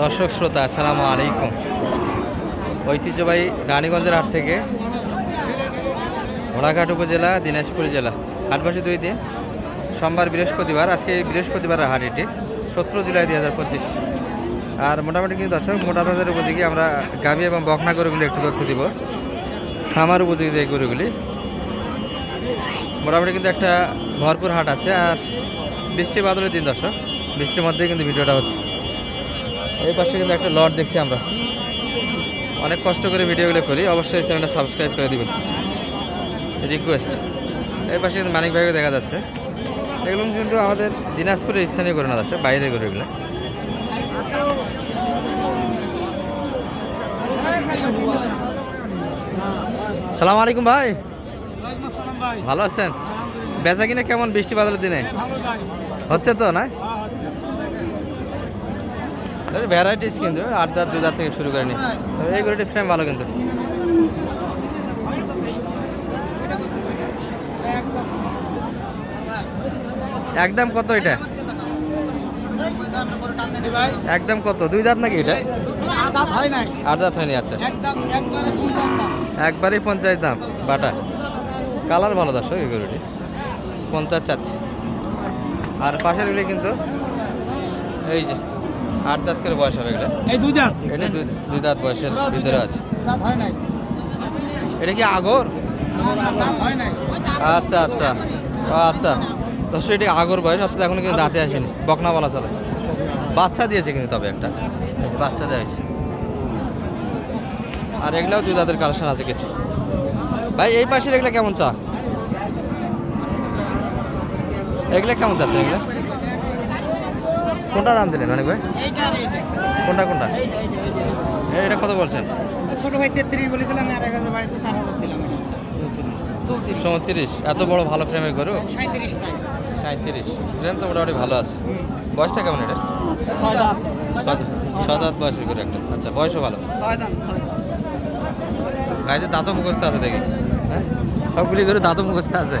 দর্শক শ্রোতা, আসসালামু আলাইকুম। ঐতিহ্যবাহী রানীগঞ্জের হাট থেকে ঘোড়াঘাট উপজেলা, দিনাজপুর জেলা। হাটবাসী দুই দিন, সোমবার বৃহস্পতিবার, আজকে বৃহস্পতিবার হাট এটি, সতেরো জুলাই দুই হাজার পঁচিশ। আর মোটামুটি কিন্তু দর্শক, মোটা তাদের উপযোগী আমরা গাভী এবং বকনা গরুগুলি একটু তথ্য দিব। খামার উপযোগী যে গরুগুলি, মোটামুটি কিন্তু একটা ভরপুর হাট আছে। আর বৃষ্টি বাদলের দিন দর্শক, বৃষ্টির মধ্যেই কিন্তু ভিডিওটা হচ্ছে। এই পাশে কিন্তু একটা লট দেখছি আমরা। অনেক কষ্ট করে ভিডিওগুলো করি অবশ্যই চ্যানেলটা সাবস্ক্রাইব করে দিবেন। রিকোয়েস্ট এই পাশে কিন্তু মানিক ভাইকে দেখা যাচ্ছে। এগুলো কিন্তু আমাদের দিনাজপুরের স্থানীয় করে না দর্শক বাইরে করে এগুলো সালাম আলাইকুম ভাই। ভালো আছেন? বেচা কিনা কেমন বৃষ্টি বাদলের দিনে? হচ্ছে তো না? ভ্যারাইটিস কিন্তু আট দাঁত দুই দাঁত থেকে শুরু করে নি। এই গরুটি ফ্রেম ভালো কিন্তু। একদম কত এটা? একদম কত? দুই দাঁত নাকি এটা? আট দাঁত হয়নি আচ্ছা। একবারই পঞ্চাশ দাম, বাটা। কালার ভালো এই গরুটি পঞ্চাশ চাচ্ছে। আর পাশের কিন্তু, এই যে আট দাঁত করে বয়স হবে এগুলো? এই দুই দাঁত। এটা দুই দুই দাঁত বয়সের ভিতরে আছে। হয় এটা কি আগর? হয় আচ্ছা আচ্ছা। ও আচ্ছা। দর্শক এটি আগর বয়স অর্থাৎ এখন কিন্তু দাঁতে আসেনি। বকনা বলা চলে। বাচ্চা দিয়েছে কিন্তু তবে একটা। বাচ্চা দেওয়া হয়েছে। আর এগুলাও দুই দাঁতের কালেকশন আছে কিছু। ভাই এই পাশের এগুলা কেমন চা? এগুলা কেমন চাচ্ছেন এগুলা? কোনটা দাম দিলেন অনেক ভাই? কোনটা কোনটা? এটা কত বলছেন? ছোট ভাই তেত্রিশ বলেছিলাম আর এক হাজার বাড়িতে চার হাজার দিলাম চৌত্রিশ। এত বড় ভালো ফ্রেমের গরু? সাঁত্রিশ ফ্রেম তো মোটামুটি ভালো আছে। বয়সটা কেমন এটা? সাত আট বয়সের করে একটা। আচ্ছা বয়সও ভালো। ছয় দাঁতও মুখস্থ আছে দেখি। হ্যাঁ? সবগুলি গরু দাঁতও মুখস্থ আছে।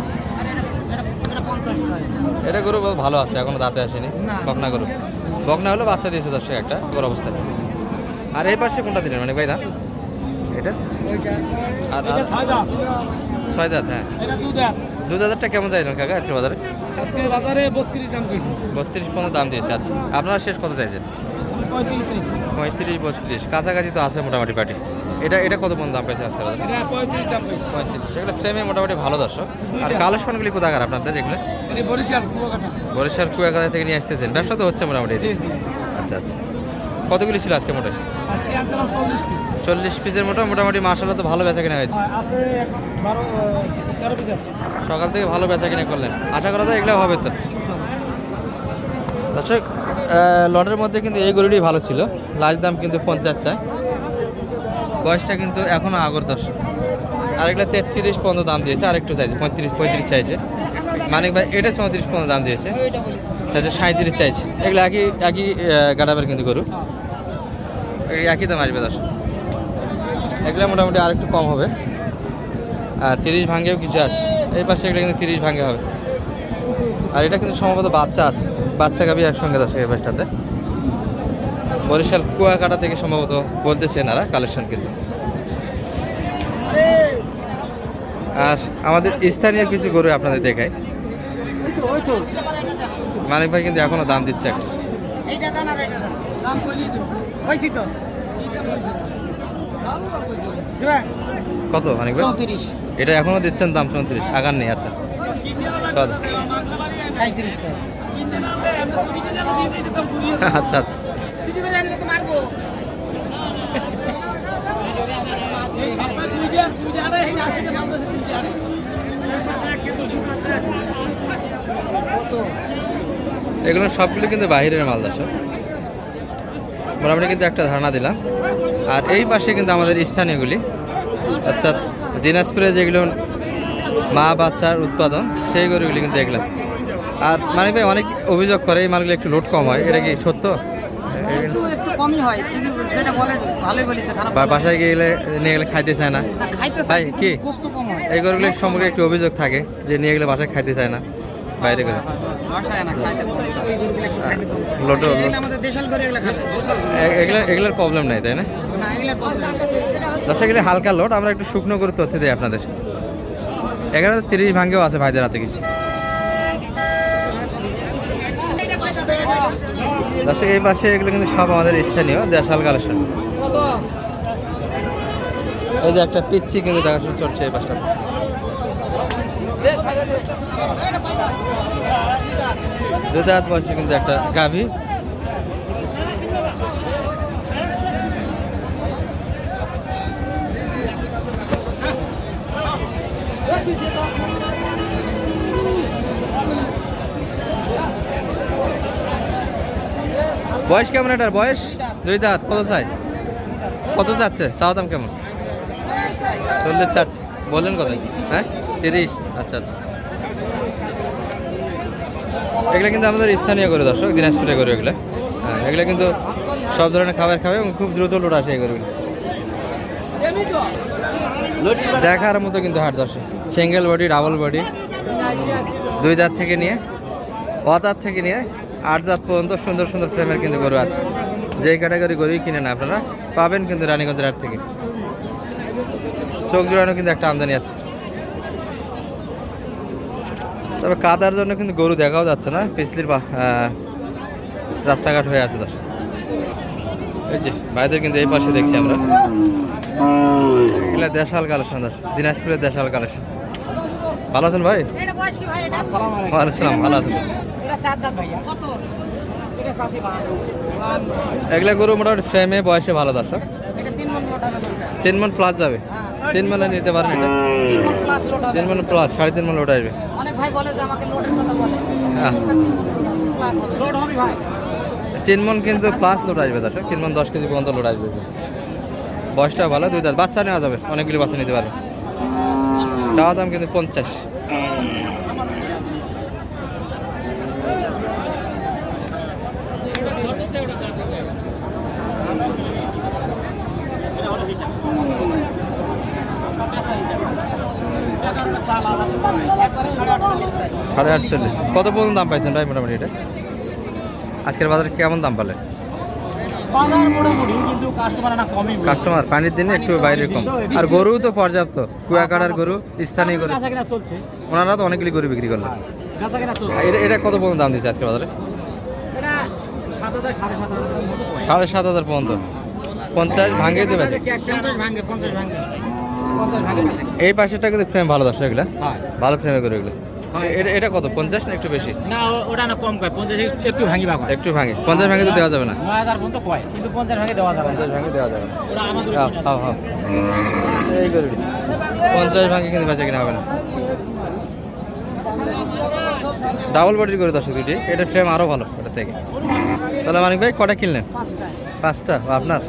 এটা গরু ভালো আছে এখনও দাঁতে আসেনি। বকনা গরু। বকনা হলো বাচ্চা দিয়েছে দর্শক একটা এবার অবস্থায় আর এই পাশে কোনটা দিলেন মানে ভাই দাম এটা। ওইটা আর ছয় দাঁত। হ্যাঁ। দু দাঁতটা কেমন চাইছেন কাকা আজকের বাজারে? আজকে বাজারে বত্রিশ দাম কইছি। বত্রিশ পনেরো দাম দিয়েছে আচ্ছা। আপনারা শেষ কত চাইছেন? পঁয়ত্রিশ পঁয়ত্রিশ বত্রিশ। কাছাকাছি তো আছে মোটামুটি পার্টি। এটা এটা কত পর্যন্ত দাম পেয়েছে এটা পঁয়ত্রিশ দাম কইছি পঁয়ত্রিশ। সেগুলো ফ্রেমে মোটামুটি ভালো দর্শক। আর কালেকশনগুলি কোথাকার আপনাদের এগুলো? বরিশাল কুয়াকাটা। বরিশাল কুয়াকাটা থেকে নিয়ে আসতেছেন। ব্যবসা তো হচ্ছে মোটামুটি। আচ্ছা আচ্ছা। কতগুলি ছিল আজকে মোটে? আজকে চল্লিশ পিস। চল্লিশ পিসের মোটা মোটামুটি মাসাল্লাহ তো ভালো বেচা কিনা হয়েছে। আছে এখন বারো তেরো পিস আছে। সকাল থেকে ভালো বেচা কিনা করলেন। আশা করা যায় এগুলো হবে তো। দর্শক লটের মধ্যে কিন্তু এই গরুটি ভালো ছিল। লাস্ট দাম কিন্তু পঞ্চাশ চায় বয়সটা কিন্তু এখনও আগর দর্শক। আর এগুলো তেত্রিশ পনেরো দাম দিয়েছে, আরেকটু চাইছে, পঁয়ত্রিশ পঁয়ত্রিশ চাইছে। মানিক ভাই, এটা চৌত্রিশ পনেরো দাম দিয়েছে। সেটা সাঁত্রিশ চাইছে। এগুলো একই একই গাড়াবার কিন্তু গরু। একই দাম আসবে দশ এগুলো মোটামুটি আরেকটু কম হবে। আর তিরিশ ভাঙ্গেও কিছু আছে। এই পাশে এগুলো কিন্তু তিরিশ ভাঙ্গে হবে। আর এটা কিন্তু সম্ভবত বাচ্চা আছে। বাচ্চা গাবি একসঙ্গে দশ এই পাশটাতে। বরিশাল কুয়াকাটা থেকে সম্ভবত বলতেছে এনারা কালেকশন কিন্তু। আর আমাদের স্থানীয় কিছু গরু আপনাদের দেখায় মানিক ভাই কিন্তু এখনও দাম দিচ্ছে একটা। কত মানিক ভাই? চৌত্রিশ। এটা এখনও দিচ্ছেন দাম চৌত্রিশ আগার নেই আচ্ছা। সাঁত্রিশ আচ্ছা আচ্ছা। করে আনলে তো মারবো। এগুলো সবগুলো কিন্তু বাইরের মাল দর্শক। মোটামুটি কিন্তু একটা ধারণা দিলাম। আর এই পাশে কিন্তু আমাদের স্থানীয়গুলি, অর্থাৎ দিনাজপুরে যেগুলো মা বাচ্চার উৎপাদন, সেই গরুগুলি কিন্তু দেখলাম। আর মানে ভাই, অনেক অভিযোগ করে এই মালগুলো একটু লোড কম হয়। এটা কি সত্য? একটু একটু কমই হয় ঠিকই সেটা বলে ভালোই বলেছে খারাপ বা বাসায় গেলে নিয়ে গেলে খাইতে চায় না। খাইতে চাই কি? কম হয়। এই গরুগুলির সম্পর্কে একটু অভিযোগ থাকে যে নিয়ে গেলে বাসায় খাইতে চায় না বাইরে করে। ওই গরুগুলো একটু খাইতে কম চায়। লোটো- এগুলোর প্রবলেম নাই তাই না? দশ এগুলো হালকা লোড আমরা একটু শুকনো করে তথ্য দিই আপনাদের। এগারো তিরিশ ভাঙ্গেও আছে ভাইদের হাতে কিছু। দর্শক এই পাশে এগুলো কিন্তু সব আমাদের স্থানীয়, দেশাল কালেকশন। এই যে একটা পিচ্ছি কিন্তু দেখাশোনা চলছে এই পাশটা বয়সে কিন্তু একটা গাভী। বয়স কেমন এটার? বয়স? দুই দাঁত। কত চাই? কত চাচ্ছে? চাওয়া দাম কেমন? চল্লিশ চাচ্ছে। বললেন কত? হ্যাঁ? তিরিশ। আচ্ছা আচ্ছা। এগুলো কিন্তু আমাদের স্থানীয় করে দর্শক দিনাজপুরে করে এগুলো। হ্যাঁ এগুলো কিন্তু সব ধরনের খাবার খাবে এবং খুব দ্রুত লোড আসে এই গরুগুলো। দেখার মতো কিন্তু হাট দর্শক। Single body, double body. দুই দাঁত থেকে নিয়ে দাঁত থেকে নিয়ে আট দাঁত পর্যন্ত সুন্দর সুন্দর ফ্রেমের কিন্তু গরু আছে। যেই ক্যাটাগরি গরুই কিনেন আপনারা পাবেন কিন্তু রানীগঞ্জের হাট থেকে। চোখ জোড়ানো কিন্তু একটা আমদানি আছে। তবে কাদার জন্য কিন্তু গরু দেখাও যাচ্ছে না পিছলির রাস্তাঘাট হয়ে আছে দর্শক। এই যে ভাইদের কিন্তু এই পাশে দেখছি আমরা। এগুলা দেশাল কালেকশন দিনাজপুরের দেশাল কালেকশন। ভালো আছেন ভাই? ভালো আছেন ভালো আছেন। এগুলা গরু মোটামুটি বয়সে ভালো তিন মন প্লাস যাবে। তিন মনে নিতে তিন প্লাস সাড়ে তিন লোড আসবে। তিন মন কিন্তু প্লাস লোড আসবে দর্শক। তিন মন দশ কেজি পর্যন্ত লোড আসবে। বয়সটা ভালো, দুই দাঁত। বাচ্চা নেওয়া যাবে, অনেকগুলি বাচ্চা নিতে পারবে। চাওয়া দাম কিন্তু পঞ্চাশ। সাড়ে আটচল্লিশ। কত পর্যন্ত দাম পাইছেন ভাই মোটামুটি এটা? আজকের বাজারে কেমন দাম পালে? কাস্টমার পানির দিনে একটু বাইরে কম। আর গরু তো পর্যাপ্ত। কুয়াকাটার গরু স্থানীয় গরু। ওনারা তো অনেকগুলি গরু বিক্রি করল বেচা কেনা চলছে এটা এটা কত পর্যন্ত দাম দিচ্ছে আজকের বাজারে? সাড়ে সাত হাজার পর্যন্ত। পঞ্চাশ ভাঙিয়ে দেবে পঞ্চাশ ভাঙে। এই পাশেরটা কিন্তু ফ্রেম ভালো দর্শক এগুলো। ভালো ফ্রেমে করে এগুলো। এটা এটা কত? পঞ্চাশ না একটু বেশি? না ওটা না কম কয়। পঞ্চাশ একটু ভাঙিবা কয় একটু ভাঙে। পঞ্চাশ ভাঙে তো দেওয়া যাবে না। নয় হাজার পর্যন্ত কয়। কিন্তু পঞ্চাশ ভাগে দেওয়া যাবে পঞ্চাশ ভাঙে দেওয়া যাবে না। হ্যাঁ হ্যাঁ এই গরুটি পঞ্চাশ ভাঙে কিন্তু বেচা কিনা হবে না। ডাবল বডির করে দর্শক দুটি এটা ফ্রেম আরও ভালো ওটা থেকে। তাহলে মানিক ভাই কটা কিনলেন? পাঁচটা। পাঁচটা আপনার?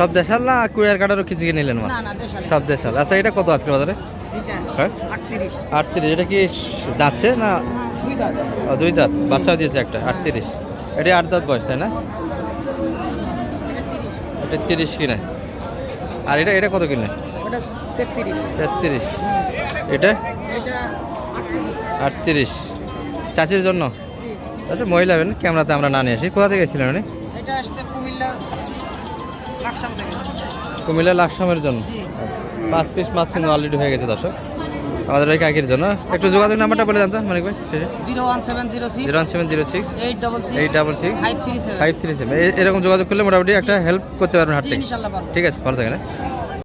সব দেশাল না কুয়ার কাটারও কিছু কিনে নিলেন না সব দেশাল। আচ্ছা এটা কত আজকে বাজারে? হ্যাঁ? আটত্রিশ। এটা কি দাঁতছে না? হ্যাঁ দুই দাঁত। বাচ্চাও দিয়েছে একটা আটত্রিশ। এটা আট দাঁত বয়স তাই না? এটা তিরিশ। কিনে। আর এটা এটা কত কিনলেন ওটা তেত্রিশ। এটা? আটত্রিশ। চাচির জন্য? আচ্ছা মহিলা হবেন ক্যামেরাতে আমরা না নিয়ে আসি। কোথা থেকে এসেছিলেন উনি? এটা আসছে কুমিল্লা কুমিল্লা লাকসামের জন্য? আচ্ছা পাঁচ পিস মাছ কিন্তু অলরেডি হয়ে গেছে দর্শক। আমাদের ওই কাকির জন্য। একটু যোগাযোগ নাম্বারটা বলে জানতো মানিক ভাই শেষে। Zero one seven zero six zero one seven zero six eight double eight six double six five three seven. Five three seven. এরকম যোগাযোগ করলে মোটামুটি একটা হেল্প করতে পারবেন হাট থেকে। ঠিক আছে ভালো থাকেন হ্যাঁ।